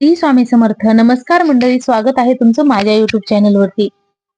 श्री स्वामी समर्थ. नमस्कार मंडळी स्वागत आहे तुमचं माझ्या युट्यूब चॅनलवरती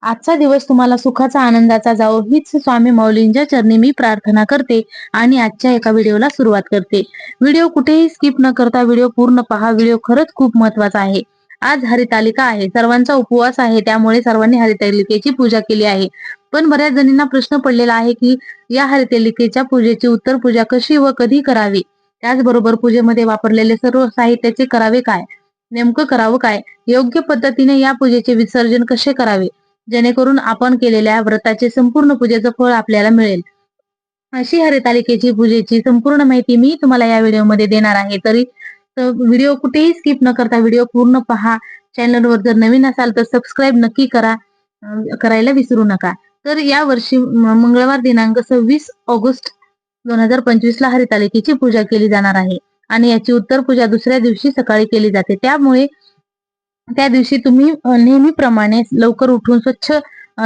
आजचा दिवस तुम्हाला सुखाचा आनंदाचा जावो हीच स्वामी माऊलींच्या चरणी मी प्रार्थना करते आणि आजच्या एका व्हिडिओला सुरुवात करते. व्हिडिओ कुठेही स्किप न करता व्हिडिओ पूर्ण पहा. व्हिडिओ खरंच खूप महत्त्वाचा आहे. आज हरितालिका आहे. सर्वांचा उपवास आहे. त्यामुळे सर्वांनी हरितालिकेची पूजा केली आहे. पण बऱ्याच जणींना प्रश्न पडलेला आहे की या हरितालिकेच्या पूजेची उत्तर पूजा कशी व कधी करावी? त्याचबरोबर पूजेमध्ये वापरलेले सर्व साहित्याचे करावे काय? नेमकं करावं काय? योग्य पद्धतीने या पूजेचे विसर्जन कसे करावे? जेणेकरून आपण केलेल्या व्रताचे संपूर्ण पूजेचं फळ आपल्याला मिळेल. अशी हरितालिकेची पूजेची संपूर्ण माहिती मी तुम्हाला या व्हिडिओमध्ये देणार आहे. तरी व्हिडिओ कुठेही स्किप न करता व्हिडिओ पूर्ण पहा. चॅनलवर जर नवीन असाल तर सबस्क्राईब नक्की करा. करायला विसरू नका. तर या वर्षी मंगळवार दिनांक सव्वीस ऑगस्ट दोन हजार पंचवीस ला हरितालिकेची पूजा केली जाणार आहे. आणि याची उत्तर पूजा दुसऱ्या दिवशी सकाळी केली जाते. त्यामुळे त्या दिवशी तुम्ही नेहमीप्रमाणे लवकर उठून स्वच्छ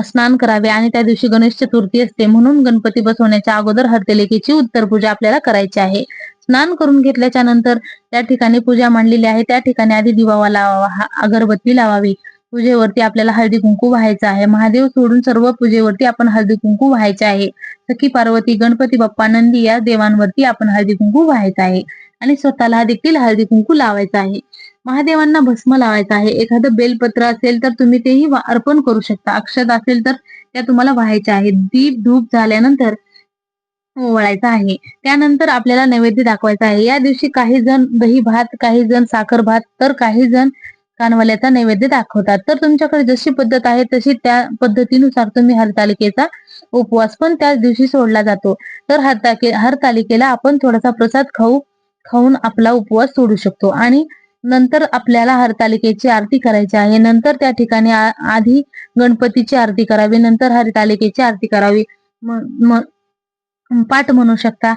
स्नान करावे आणि त्या दिवशी गणेश चतुर्थी असते म्हणून गणपती बसवण्याच्या अगोदर हरतेलेकीची उत्तर पूजा आपल्याला करायची आहे. स्नान करून घेतल्याच्या नंतर त्या ठिकाणी पूजा मांडलेली आहे. त्या ठिकाणी आधी दिवावा लावावा अगरबत्ती लावावी. पूजेवरती आपल्याला हळदी कुंकू व्हायचं आहे. महादेव सोडून सर्व पूजेवरती आपण हळदी कुंकू व्हायचे आहे. सखी पार्वती गणपती बाप्पा नंदी या देवांवरती आपण हळदी कुंकू व्हायचं आहे. आणि स्वतःला देखील हळदी कुंकू लावायचा आहे. महादेवांना भस्म लावायचा आहे. एखादं बेलपत्र असेल तर तुम्ही तेही अर्पण करू शकता. अक्षत असेल तर त्या तुम्हाला व्हायच्या आहे दीप धूप झाल्यानंतर ओवाळायचा आहे. त्यानंतर आपल्याला नैवेद्य दाखवायचा आहे. या दिवशी काही जण दही भात काही जण साखर भात तर काही जण कानवाल्याचा नैवेद्य दाखवतात. तर तुमच्याकडे जशी पद्धत आहे तशी त्या पद्धतीनुसार तुम्ही हरतालिकेचा उपवास पण त्याच दिवशी सोडला जातो. तर हरतालिके हरतालिकेला आपण थोडासा प्रसाद खाऊ खाऊन आपला उपवास सोडू शकतो. आणि नंतर आपल्याला हरतालिकेची आरती करायची आहे. नंतर त्या ठिकाणी आधी गणपतीची आरती करावी. नंतर हरितालिकेची आरती करावी. पाठ म्हणू शकता.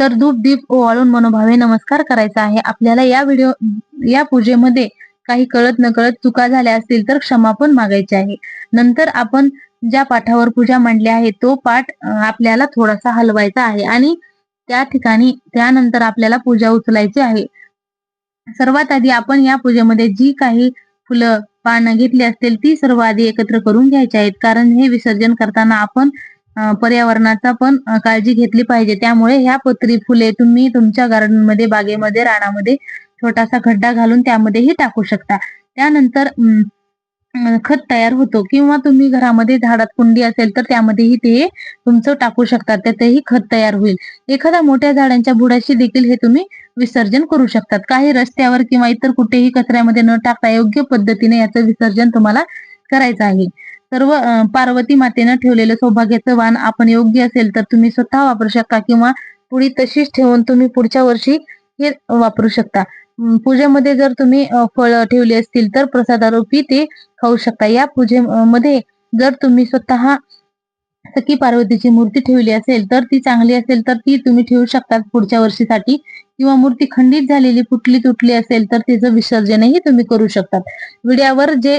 तर धूप दीप ओवाळून मनोभावे नमस्कार करायचा आहे. आपल्याला या व्हिडिओ या पूजेमध्ये काही कळत नकळत चुका झाल्या असतील तर क्षमा पण मागायची आहे. नंतर आपण ज्या पाठावर पूजा मांडली आहे तो पाठ आपल्याला थोडासा हलवायचा आहे. आणि त्या ठिकाणी त्यानंतर आपल्याला पूजा उचलायची आहे. सर्वात आधी आपण या पूजेमध्ये जी काही फुलं पानं घेतली असतील ती सर्व आधी एकत्र करून घ्यायची आहेत. कारण हे विसर्जन करताना आपण पर्यावरणाचा पण काळजी घेतली पाहिजे. त्यामुळे ह्या पत्री फुले तुम्ही तुमच्या गार्डनमध्ये बागेमध्ये राणामध्ये छोटासा खड्डा घालून त्यामध्येही टाकू शकता. त्यानंतर खत तयार होतो किंवा तुम्ही घरामध्ये झाडात कुंडी असेल तर त्यामध्येही ते तुमचं टाकू शकता त्यातही खत तयार होईल. एखाद्या मोठ्या झाडांच्या बुडाशी देखील हे तुम्ही विसर्जन करू शकतात. काही रस्त्यावर किंवा इतर कुठेही कचऱ्यामध्ये न टाकता योग्य पद्धतीने याचं विसर्जन तुम्हाला करायचं आहे. सर्व पार्वती मातेनं ठेवलेलं सौभाग्याचं वाण आपण योग्य असेल तर तुम्ही स्वतः वापरू शकता किंवा पुढी तशीच ठेवून तुम्ही पुढच्या वर्षी हे वापरू शकता. पूजेमध्ये जर तुम्ही फळ ठेवली असतील तर प्रसादारूपी ते खाऊ शकता. या पूजेमध्ये जर तुम्ही स्वतः सखी पार्वतीची मूर्ती ठेवली असेल तर ती चांगली असेल तर ती तुम्ही ठेवू शकता पुढच्या वर्षीसाठी. किंवा मूर्ती खंडित झालेली फुटली तुटली असेल तर तिचं विसर्जनही तुम्ही करू शकतात. विड्यावर जे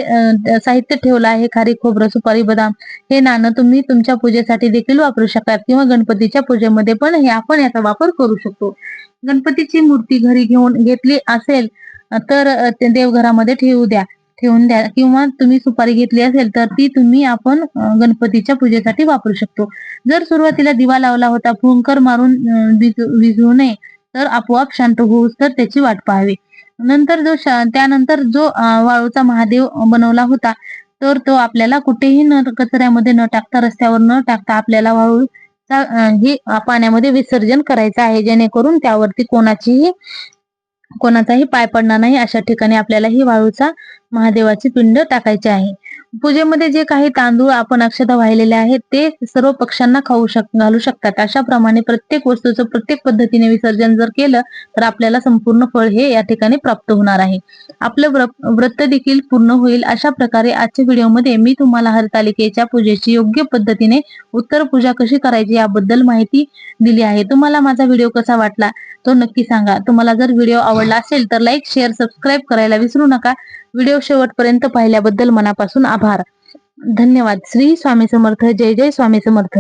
साहित्य ठेवलं आहे खारी खोबरं सुपारी बदाम हे नाणं तुम्ही तुमच्या पूजेसाठी देखील वापरू शकतात. किंवा गणपतीच्या पूजेमध्ये पण हे आपण याचा वापर करू शकतो. गणपतीची मूर्ती घरी घेऊन घेतली असेल तर देवघरामध्ये ठेवू द्या. ठेवून द्या. किंवा तुम्ही सुपारी घेतली असेल तर ती तुम्ही आपण गणपतीच्या पूजेसाठी वापरू शकतो. जर सुरुवातीला दिवा लावला होता फुंकर मारून विझू नये तर आपोआप शांत होऊस तर त्याची वाट पाहावी. नंतर जो त्यानंतर जो वाळूचा महादेव बनवला होता तर तो आपल्याला कुठेही न कचऱ्यामध्ये न टाकता रस्त्यावर न टाकता आपल्याला वाळू हे पाण्यामध्ये विसर्जन करायचं आहे. जेणेकरून त्यावरती कोणाचीही कोणाचाही पाय पडणार नाही. अशा ठिकाणी आपल्याला ही वाळूचा महादेवाची पिंड टाकायची आहे. पूजेमध्ये जे काही तांदूळ आपण अक्षता वाहिलेले आहेत ते सर्व पक्ष्यांना खाऊ शक घालू शकतात. अशाप्रमाणे प्रत्येक वस्तूचं प्रत्येक पद्धतीने विसर्जन जर केलं तर आपल्याला संपूर्ण फळ हे या ठिकाणी प्राप्त होणार आहे. आपलं व्रत देखील पूर्ण होईल. अशा प्रकारे आजच्या व्हिडिओमध्ये मी तुम्हाला हरतालिकेच्या पूजेची योग्य पद्धतीने उत्तर पूजा कशी करायची याबद्दल माहिती दिली आहे. तुम्हाला माझा व्हिडिओ कसा वाटला? तो नक्की सांगा. तुम्हाला जर व्हिडिओ आवडला असेल तर लाईक शेअर सबस्क्राईब करायला विसरू नका. व्हिडिओ शेवटपर्यंत पाहिल्याबद्दल मनापासून आभार. धन्यवाद. श्री स्वामी समर्थ. जय जय स्वामी समर्थ.